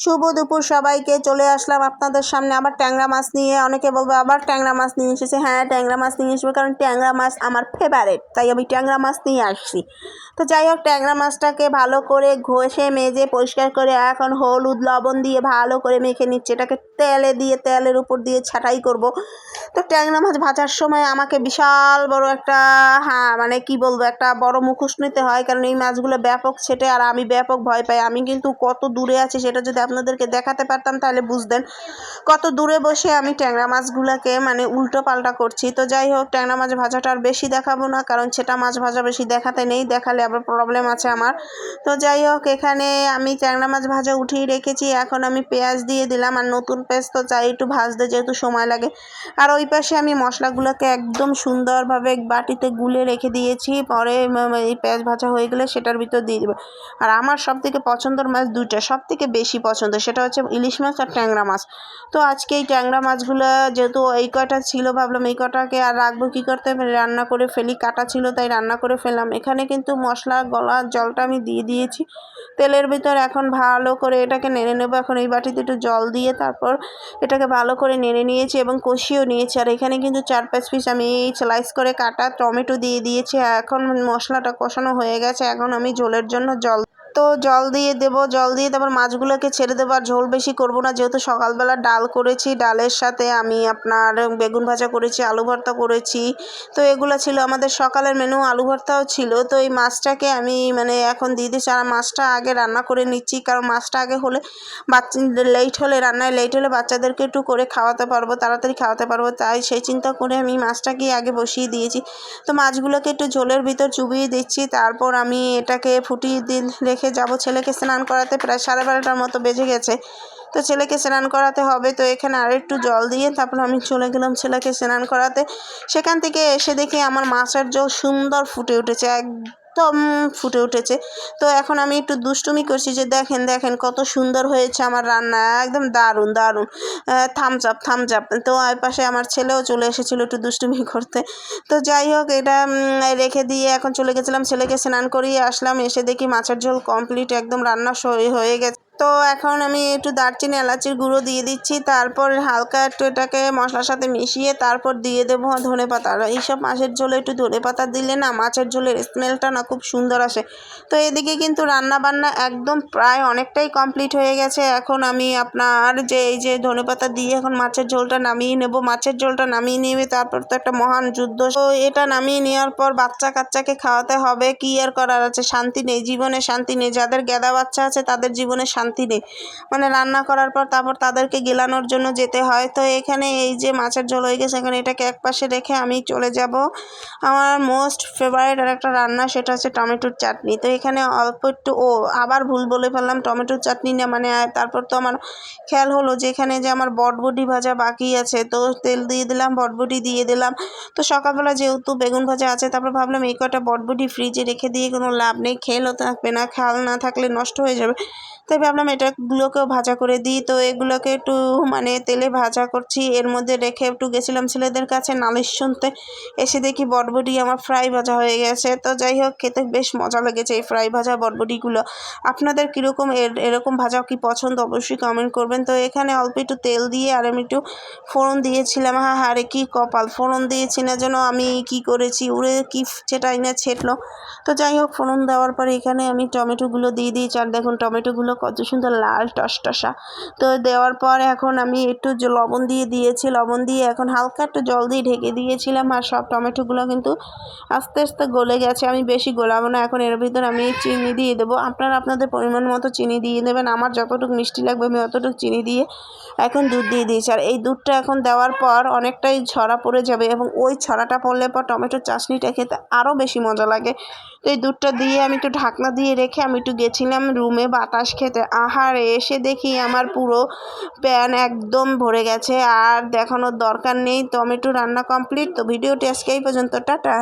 শুভ দুপুর সবাইকে, চলে আসলাম আপনাদের সামনে আবার ট্যাংরা মাছ নিয়ে। অনেকে বলব, আবার ট্যাংরা মাছ নিয়ে এসেছে? হ্যাঁ ট্যাংরা মাছ নিয়ে এসবে কারণ ট্যাংরা মাছ আমার ফেভারেট তাই আমি ট্যাংরা মাছ নিয়ে আসছি। তো যাই হোক, ট্যাংরা মাছটাকে ভালো করে ঘষে, মেজে, পরিষ্কার করে এখন হলুদ, লবণ দিয়ে ভালো করে মেখে নিচ্ছে। এটাকে তেলে দিয়ে, তেলের উপর দিয়ে ছাটাই করব। তো ট্যাংরা মাছ ভাজার সময় আমাকে বিশাল বড় একটা হ্যাঁ মানে কি বলব, একটা বড় মুখোশ নিতে হয়। কারণ এই মাছগুলো ব্যাপক ছেটে, আর আমি ব্যাপক ভয় পাই। আমি কিন্তু কত দূরে আছি সেটা যদি আপনাদেরকে দেখাতে পারতাম, তাহলে বুঝতেন। কত দূরে বসে আমি ট্যাংরা মাছগুলোকে মানে উল্টো পাল্টা করছি। তো যাই হোক, ট্যাংরা মাছ ভাজাটা আর বেশি দেখাবো না, কারণ সেটা মাছ ভাজা বেশি দেখাতে নেই, দেখালে আবার প্রবলেম আছে আমার। তো যাই হোক, এখানে আমি ট্যাংরা মাছ ভাজা উঠিয়ে রেখেছি, এখন আমি পেঁয়াজ দিয়ে দিলাম, আর নতুন পেঁয়াজ তো চাই একটু ভাজতে যেহেতু সময় লাগে। আর ওই পাশে আমি মশলাগুলোকে একদম সুন্দরভাবে বাটিতে গুলে রেখে দিয়েছি, পরে এই পেঁয়াজ ভাজা হয়ে গেলে সেটার ভিতর দিয়ে দেবো। আর আমার সব থেকে পছন্দের মাছ দুইটা সব থেকে বেশি পছন্দ সেটা হচ্ছে ইলিশ মাছ আর ট্যাংরা মাছ। তো আজকে এই ট্যাংরা মাছগুলো যেহেতু এই কটা ছিল, ভাবলাম এই কটাকে আর রাখব কী করতে? রান্না করে ফেলি, কাটা ছিল তাই রান্না করে ফেললাম। এখানে কিন্তু মশলা, গলা, জলটা আমি দিয়ে দিয়েছি। তেলের ভিতর এখন ভালো করে এটাকে নেড়ে নেব। এখন এই বাটিতে একটু জল দিয়ে তারপর এটাকে ভালো করে নেড়ে নিয়েছি এবং কষিয়েও নিয়েছি। আর এখানে কিন্তু চার পাঁচ পিস আমি এই স্লাইস করে কাটা টমেটো দিয়ে দিয়েছি। এখন মশলাটা কষানো হয়ে গেছে। এখন আমি ঝোলের জন্য জল তো জল দিয়ে দেব, জল দিয়ে তারপর মাছগুলোকে ছেড়ে দেবো আর ঝোল বেশি করব না। যেহেতু সকালবেলা ডাল করেছি, ডালের সাথে আমি আপনার বেগুন ভাজা করেছি, আলু ভর্তা করেছি। তো এগুলো ছিল আমাদের সকালের মেনু আলু ভর্তাও ছিল। তো এই মাছটাকে আমি মানে এখন দিয়ে দিচ্ছি আর মাছটা আগে রান্না করে নিচ্ছি। কারণ মাছটা আগে হলে বাচ্চা লেট হলে রান্নায় লেট হলে বাচ্চাদেরকে একটু করে খাওয়াতে পারব, তাড়াতাড়ি খাওয়াতে পারব। তাই সেই চিন্তা করে আমি মাছটাকে আগে বসিয়ে দিয়েছি। তো মাছগুলোকে একটু ঝোলের ভিতর চুবিয়ে দিচ্ছি। তারপর আমি এটাকে ফুটিয়ে দিন, রেখে রেখে যাব ছেলেকে স্নান করাতে। প্রায় সাড়ে বারোটার মতো বেজে গেছে। তো ছেলেকে স্নান করাতে হবে। তো এখানে আর একটু জল দিয়ে তারপর আমি চলে গেলাম ছেলেকে স্নান করাতে। সেখান থেকে এসে দেখি আমার মাছের জল সুন্দর ফুটে উঠেছে। এক একদম ফুটে উঠেছে। তো এখন আমি একটু দুষ্টুমি করছি যে দেখেন দেখেন কত সুন্দর হয়েছে আমার রান্না, একদম দারুণ দারুণ। থামস আপ তো ওই পাশে আমার ছেলেও চলে এসেছিল একটু দুষ্টুমি করতে। তো যাই হোক, এটা রেখে দিয়ে এখন চলে গেছিলাম ছেলেকে স্নান করিয়ে আসলাম। এসে দেখি মাছের ঝোল কমপ্লিট একদম রান্না হয়ে গেছে। তো এখন আমি একটু দারচিনি, এলাচির গুঁড়ো দিয়ে দিচ্ছি। তারপর হালকা একটু এটাকে মশলার সাথে মিশিয়ে তারপর দিয়ে দেবো ধনে পাতা। এইসব মাছের ঝোলে একটু ধনে পাতা দিলে না মাছের ঝোলের স্মেলটা না খুব সুন্দর আসে। তো এদিকে কিন্তু রান্না বান্না একদম প্রায় অনেকটাই কমপ্লিট হয়ে গেছে। এখন আমি আপনার যে এই যে ধনে পাতা দিয়ে এখন মাছের ঝোলটা নামিয়ে নেব, মাছের ঝোলটা নামিয়ে নেবে তারপর তো একটা মহান যুদ্ধ। তো এটা নামিয়ে নেওয়ার পর বাচ্চা কাচ্চাকে খাওয়াতে হবে। কি আর করার আছে? শান্তি নেই, জীবনে শান্তি নেই। যাদের গেদা বাচ্চা আছে তাদের জীবনে শান্তি শান্তি নেই। মানে রান্না করার পর তারপর তাদেরকে গেলানোর জন্য যেতে হয়। তো এখানে এই যে মাছের ঝোল হয়ে গেছে, এখানে এটাকে এক পাশে রেখে আমি চলে যাব। আমার মোস্ট ফেভারিট আর একটা রান্না, সেটা হচ্ছে টমেটোর চাটনি। তো এখানে অল্প একটু, ও আবার ভুল বলে ফেললাম, টমেটোর চাটনি না মানে তারপর তো আমার খেয়াল হলো যে এখানে যে আমার বটবটি ভাজা বাকি আছে। তো তেল দিয়ে দিলাম, বটবটি দিয়ে দিলাম। তো সকালবেলা যেহেতু বেগুন ভাজা আছে, তারপর ভাবলাম এই কটা বটবটি ফ্রিজে রেখে দিয়ে কোনো লাভ নেই। খেলও থাকবে না, খেয়াল না থাকলে নষ্ট হয়ে যাবে। তাই ভাবলাম এটাগুলোকেও ভাজা করে দিই। তো এগুলোকে একটু মানে তেলে ভাজা করছি। এর মধ্যে রেখে একটু গেছিলাম ছেলেদের কাছে নালিশ শুনতে। এসে দেখি বটবটি আমার ফ্রাই ভাজা হয়ে গেছে। তো যাই হোক, খেতে বেশ মজা লেগেছে এই ফ্রাই ভাজা বটবটিগুলো। আপনাদের কীরকম এর, এরকম ভাজা কি পছন্দ? অবশ্যই কমেন্ট করবেন। তো এখানে অল্প একটু তেল দিয়ে আর আমি একটু ফোড়ন দিয়েছিলাম। হ্যাঁ হারে কী কপাল! ফোড়ন দিয়েছি না যেন আমি কি করেছি? উড়ে কি চেটাই না ছেটলো। তো যাই হোক, ফোড়ন দেওয়ার পরে এখানে আমি টমেটোগুলো দিয়ে দিয়েছি আর দেখুন, টমেটোগুলো কত সুন্দর লাল টসটসা। তো দেওয়ার পর এখন আমি একটু লবণ দিয়ে দিয়েছি, লবণ দিয়ে এখন হালকা একটু জল দিয়ে ঢেকে দিয়েছিলাম আর সব টমেটোগুলো কিন্তু আস্তে আস্তে গলে গেছে। আমি বেশি গোলাবো না, এখন এর ভিতরে আমি চিনি দিয়ে দেবো। আপনারা আপনাদের পরিমাণ মতো চিনি দিয়ে দেবেন আমার যতটুকু মিষ্টি লাগবে আমি অতটুকু চিনি দিয়ে এখন দুধ দিয়ে দিয়েছি। আর এই দুধটা এখন দেওয়ার পর অনেকটাই ছড়া পড়ে যাবে এবং ওই ছড়াটা পড়লে পর টমেটোর চাশনিটা খেতে আরও বেশি মজা লাগে। তো এই দুধটা দিয়ে আমি একটু ঢাকনা দিয়ে রেখে আমি একটু গেছিলাম রুমে বাতাস খেতে। আহার এসে দেখি আমার পুরো প্যান একদম ভরে গেছে। আর দেখানোর দরকার নেই, টমেটো রান্না কমপ্লিট। তো ভিডিওটি আজকে এই পর্যন্ত, টাটা।